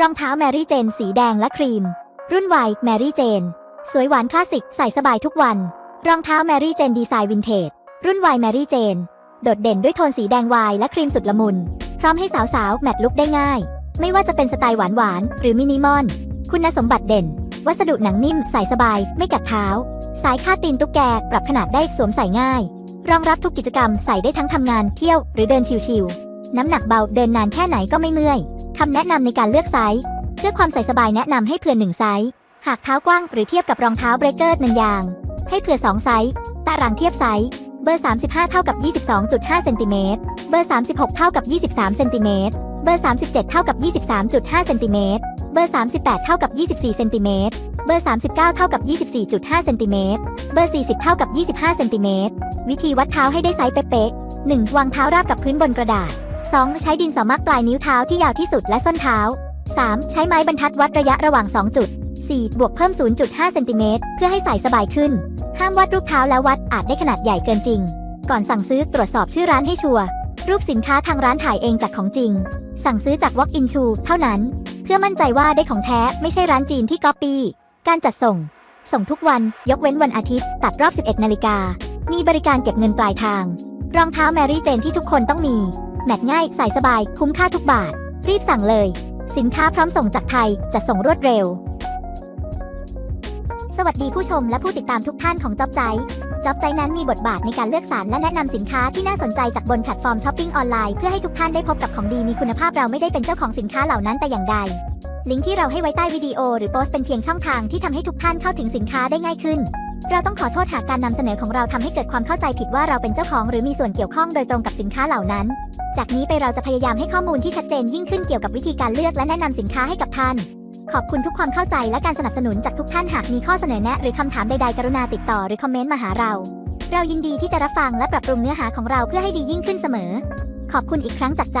รองเท้าแมรี่เจน สีแดงและครีม รุ่นวัยแมรี่เจน สวยหวานคลาสสิกใส่สบายทุกวัน รองเท้าแมรี่เจนดีไซน์วินเทจ รุ่นวัยแมรี่เจน โดดเด่นด้วยโทนสีแดงวายและครีมสุดละมุน พร้อมให้สาวๆ แมทลุกได้ง่าย ไม่ว่าจะเป็นสไตล์หวานๆหรือมินิมอล คุณสมบัติเด่น วัสดุหนังนิ่มใส่สบาย ไม่กัดเท้า สายคาดตีนตุ๊กแกปรับขนาดได้สวมใส่ง่าย รองรับทุกกิจกรรมใส่ได้ทั้งทำงานเที่ยวหรือเดินชิวๆน้ำหนักเบาเดินนานแค่ไหนก็ไม่เมื่อย คำแนะนำในการเลือกไซส์ เพื่อความใส่สบายแนะนำให้เผื่อหนึ่งไซส์ หากเท้ากว้างหรือเทียบกับรองเท้าเบรกเกอร์นันยาง ให้เผื่อ2ไซส์ ตารางเทียบไซส์ เบอร์ 35 เท่ากับ 22.5เซนติเมตร เบอร์ 36 เท่ากับ 23เซนติเมตร เบอร์ 37 เท่ากับ 23.5เซนติเมตร เบอร์ 38 เท่ากับ 24เซนติเมตร เบอร์ 39 เท่ากับ 24.5เซนติเมตร เบอร์ 40 เท่ากับ 25เซนติเมตร วิธีวัดเท้าให้ได้ไซส์เป๊ะๆ 1. วางเท้าราบกับพื้นบนกระดาษ 2. ใช้ดินสอมักปลายนิ้วเท้าที่ยาวที่สุดและส้นเท้า 3. ใช้ไม้บรรทัดวัดระยะระหว่าง 2 จุด 4. บวกเพิ่ม 0.5 เซนติเมตรเพื่อให้ใส่สบายขึ้น ห้ามวาดรูปเท้าแล้ววัดอาจได้ขนาดใหญ่เกินจริง ก่อนสั่งซื้อตรวจสอบชื่อร้านให้ชัวร์ รูปสินค้าทางร้านถ่ายเองจากของจริง สั่งซื้อจาก Walk in Shoe เท่านั้น เพื่อมั่นใจว่าได้ของแท้ไม่ใช่ร้านจีนที่ก๊อปปี้การจัดส่ง ส่งทุกวัน ยกเว้นวันอาทิตย์ ตัดรอบ 11 นาฬิกา มีบริการเก็บเงินปลายทาง รองเท้าแมรี่เจนที่ทุกคนต้องมี แมทง่ายใส่สบาย คุ้มค่าทุกบาท รีบสั่งเลย สินค้าพร้อมส่งจากไทยจะส่งรวดเร็ว สวัสดีผู้ชมและผู้ติดตามทุกท่านของจ็อบใจจ็อบใจนั้นมีบทบาทในการเลือกสรรและแนะนำสินค้าที่น่าสนใจจากบนแพลตฟอร์มช้อปปิ้งออนไลน์เพื่อให้ทุกท่านได้พบกับของดีมีคุณภาพเราไม่ได้เป็นเจ้าของสินค้าเหล่านั้นแต่อย่างใด ลิงก์ที่เราให้ไว้ใต้วิดีโอหรือโพสต์เป็นเพียงช่องทางที่ทำให้ทุกท่านเข้าถึงสินค้าได้ง่ายขึ้น เราต้องขอโทษหากการนำเสนอของเราทำให้เกิดความเข้าใจผิดว่าเราเป็นเจ้าของหรือมีส่วนเกี่ยวข้องโดยตรงกับสินค้าเหล่านั้น จากนี้ไปเราจะพยายามให้ข้อมูลที่ชัดเจนยิ่งขึ้นเกี่ยวกับวิธีการเลือกและแนะนำสินค้าให้กับท่าน ขอบคุณทุกความเข้าใจและการสนับสนุนจากทุกท่านหากมีข้อเสนอแนะ หรือคำถามใดๆ กรุณาติดต่อหรือคอมเมนต์มาหาเรา เรายินดีที่จะรับฟังและปรับปรุงเนื้อหาของเราเพื่อให้ดียิ่งขึ้นเสมอ ขอบคุณอีกครั้งจากใจ